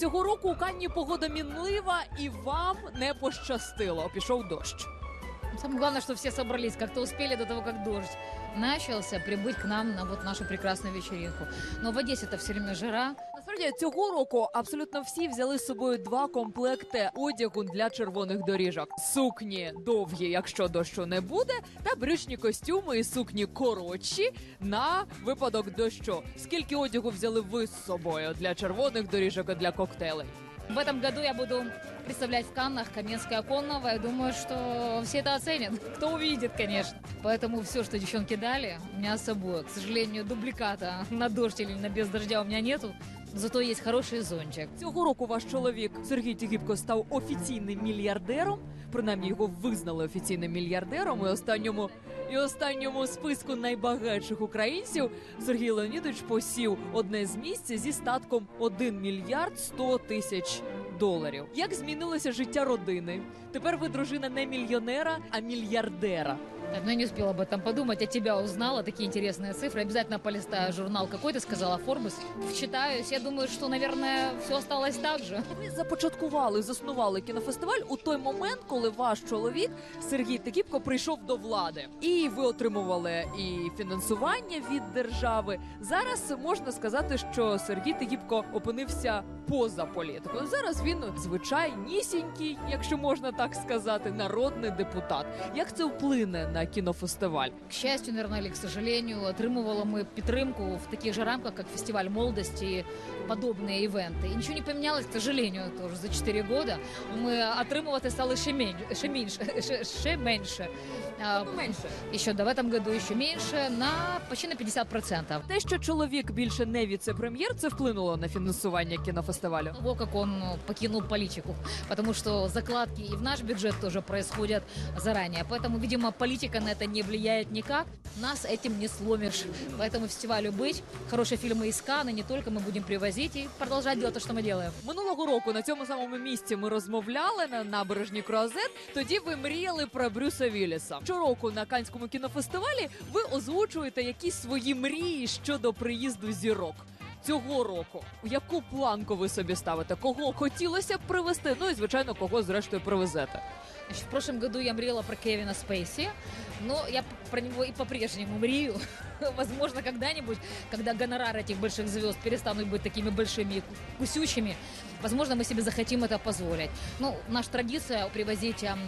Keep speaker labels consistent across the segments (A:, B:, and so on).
A: Цього року у Канні погода мінлива і вам не пощастило. Пішов дощ.
B: Самое главное, что все собрались, как-то успели до того, как дождь начался, прибыть к нам на вот нашу прекрасную вечеринку. Но в Одессе-то все время жара.
A: Насправді цього року абсолютно всі взяли з собою два комплекти одягу для червоних доріжок: сукні довгі, якщо дощу не буде, та брючні костюми і сукні коротші на випадок дощу. Скільки одягу взяли ви з собою для червоних доріжок і для коктейлей?
B: В этом году я буду представлять в Каннах Каменское Оконного. Я думаю, что все это оценят. Кто увидит, конечно. Поэтому все, что девчонки дали, у меня с собой. К сожалению, дубликата на дождь или на без дождя у меня нету. Зато есть хороший зонтик.
A: Цього року ваш чоловік Сергій Тігіпко став офіційним мільярдером. Принаймні його визнали офіційним мільярдером. І останньому і останньому списку найбагатших українців Сергій Леонідович посів одне з місць зі статком 1 мільярд 100 тисяч доларів. Як змінилося життя родини? Тепер ви дружина не мільйонера, а мільярдера.
B: Так, ну я не успела об этом подумать. От тебя узнала такие интересные цифры. Обязательно полистаю журнал какой ты сказала, Forbes. Вчитаюсь. Я думаю, что, наверное, все осталось так же.
A: Ви започаткували, заснували кінофестиваль у той момент, коли ваш чоловік Сергій Тикіпко прийшов до влади, і ви отримували і фінансування від держави. Зараз можна сказати, що Сергій Тикіпко опинився поза політикою. Зараз він звичайнісінький, якщо можна так сказати, народний депутат. Як це вплине на кінофестиваль?
B: К счастью, наверное, или к сожалению, отримували ми підтримку в таких же рамках, как фестиваль молодости и подобные ивенты. И ничего не поменялось, к сожалению, тоже за 4 года. Ми отримувати стали ще менше, ще менше, ще, ще менше. А,
A: Менше
B: Еще да, в этом году еще меньше, на почти на 50%.
A: те, що чоловік більше не віце-прем'єр, це вплинуло на фінансування кінофестивалю.
B: Во как он ну, покинул политику, потому что закладки и в наш бюджет тоже происходят заранее. Поэтому, видимо, политика на это не влияет никак. Нас этим не сломишь. Поэтому фестивалю быть, хорошие фильмы из Канны, не только мы будем привозить и продолжать делать то, что мы делаем.
A: Минулого року на цьому самому місці ми розмовляли на набережні Круазет. Тоді ви мріяли про Брюса Вілліса. Щороку на Канському кінофестивалі ви озвучуєте якісь свої мрії щодо приїзду зірок. Цього року яку планку ви собі ставите? Кого хотілося б привезти? Ну і звичайно, кого зрештою привезете.
B: Значит, в прошлом году я мрела про Кевина Спейси, но я про него и по-прежнему мрию. Возможно, когда-нибудь, когда гонорары этих больших звезд перестанут быть такими большими и кусючими, возможно, мы себе захотим это позволить. Ну, наша традиция привозить ам,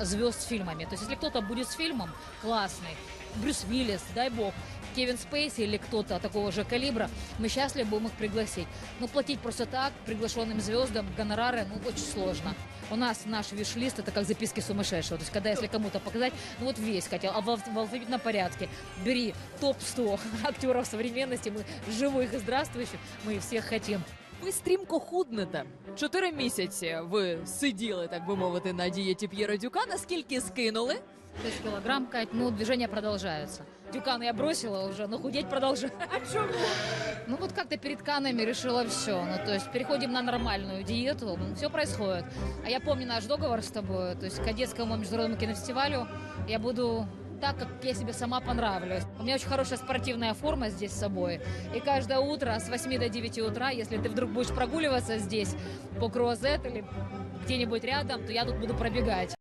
B: звезд с фильмами. То есть, если кто-то будет с фильмом классный, Брюс Виллис, дай бог, Кевин Спейси или кто-то такого же калибра, мы счастливы будем их пригласить. Но платить просто так приглашенным звездам гонорары, ну, очень сложно. У нас наш виш-лист это как записки сумасшедшего. То есть, когда если кому-то показать, ну вот весь хотел, а в, в алфавитном порядке. Бери топ-100 актеров современности, мы живых и здравствующих, мы их всех хотим.
A: Ви стрімко худнете. Чотири місяці ви сиділи, так би мовити, на дієті П'єра Дюкана. Скільки скинули?
B: 6 килограмм, Кать, ну, движения продолжаются. Дюкана я бросила уже, но худеть продолжаю.
A: А чому?
B: Ну вот как-то перед Канами решила все. Ну то есть переходим на нормальную диету, все происходит. А я помню наш договор с тобой, то есть к Одесскому международному кинофестивалю я буду так, как я себе сама понравлюсь. У меня очень хорошая спортивная форма здесь с собой. И каждое утро с 8 до 9 утра, если ты вдруг будешь прогуливаться здесь по Круазет или где-нибудь рядом, то я тут буду пробегать.